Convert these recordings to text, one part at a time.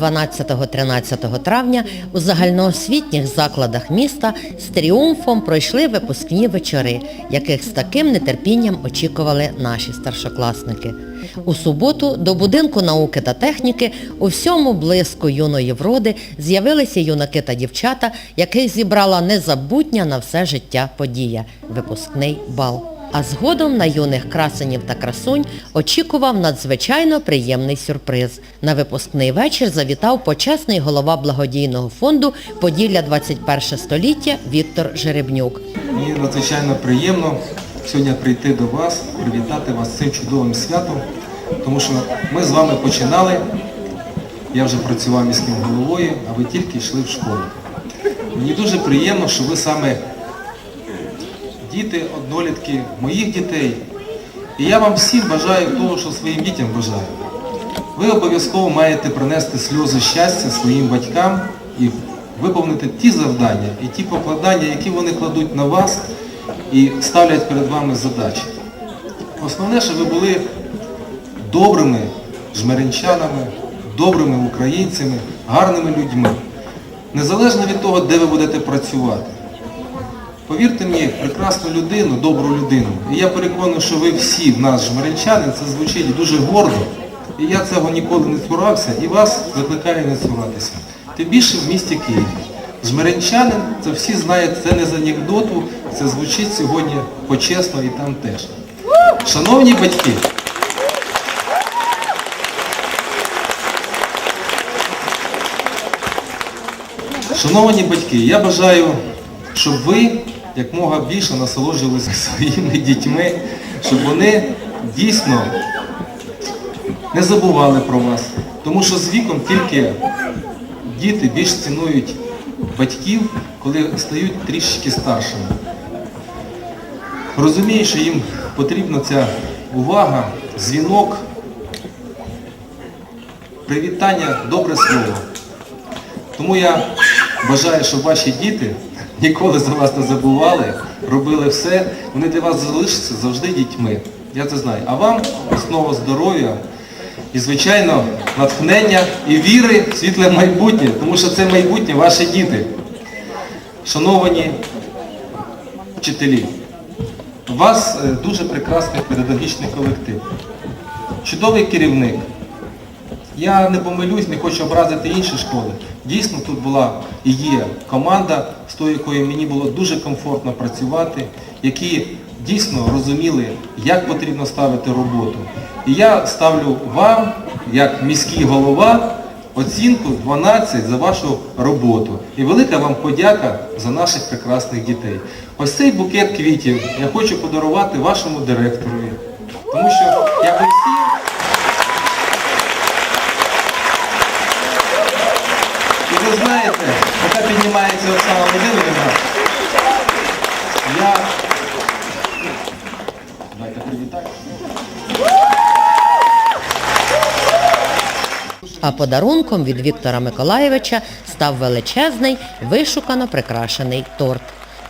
12-13 травня у загальноосвітніх закладах міста з тріумфом пройшли випускні вечори, яких з таким нетерпінням очікували наші старшокласники. У суботу до будинку науки та техніки у всьому блиску юної вроди з'явилися юнаки та дівчата, яких зібрала незабутня на все життя подія – випускний бал. А згодом на юних красенів та красунь очікував надзвичайно приємний сюрприз. На випускний вечір завітав почесний голова благодійного фонду «Поділля 21 століття» Віктор Жеребнюк. Мені надзвичайно приємно сьогодні прийти до вас, привітати вас цим чудовим святом, тому що ми з вами починали, я вже працював міським головою, а ви тільки йшли в школу. Мені дуже приємно, що ви саме діти, однолітки моїх дітей. І я вам всім бажаю того, що своїм дітям бажаю. Ви обов'язково маєте принести сльози щастя своїм батькам і виповнити ті завдання і ті покладання, які вони кладуть на вас і ставлять перед вами задачі. Основне, щоб ви були добрими жмеринчанами, добрими українцями, гарними людьми. Незалежно від того, де ви будете працювати. Повірте мені, прекрасну людину, добру людину. І я переконаний, що ви всі в нас жмеринчани, це звучить дуже гордо. І я цього ніколи не цурався і вас закликаю не цуратися. Тим більше в місті Києві. Жмеринчанин, це всі знають, це не з анекдоту, це звучить сьогодні почесно і там теж. Шановні батьки, Шановні батьки, я бажаю, щоб ви якмога більше насолоджувалися своїми дітьми, щоб вони дійсно не забували про вас. Тому що з віком тільки діти більш цінують батьків, коли стають трішечки старшими. Розумію, що їм потрібна ця увага, дзвінок, привітання, добре слово. Тому я бажаю, щоб ваші діти ніколи за вас не забували, робили все, вони для вас залишаться завжди дітьми. Я це знаю. А вам основа здоров'я і, звичайно, натхнення і віри в світле майбутнє, тому що це майбутнє ваші діти. Шановані вчителі, у вас е, дуже прекрасний педагогічний колектив, чудовий керівник. Я не помилюсь, не хочу образити інші школи. Дійсно, тут була і є команда, з тою, якою мені було дуже комфортно працювати, які дійсно розуміли, як потрібно ставити роботу. І я ставлю вам, як міський голова, оцінку 12 за вашу роботу. І велика вам подяка за наших прекрасних дітей. Ось цей букет квітів я хочу подарувати вашому директорові. Тому що, як ви А подарунком від Віктора Миколаєвича став величезний, вишукано прикрашений торт.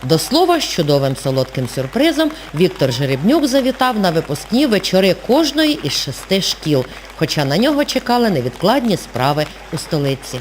До слова, з чудовим солодким сюрпризом Віктор Жеребнюк завітав на випускні вечори кожної із шести шкіл, хоча на нього чекали невідкладні справи у столиці.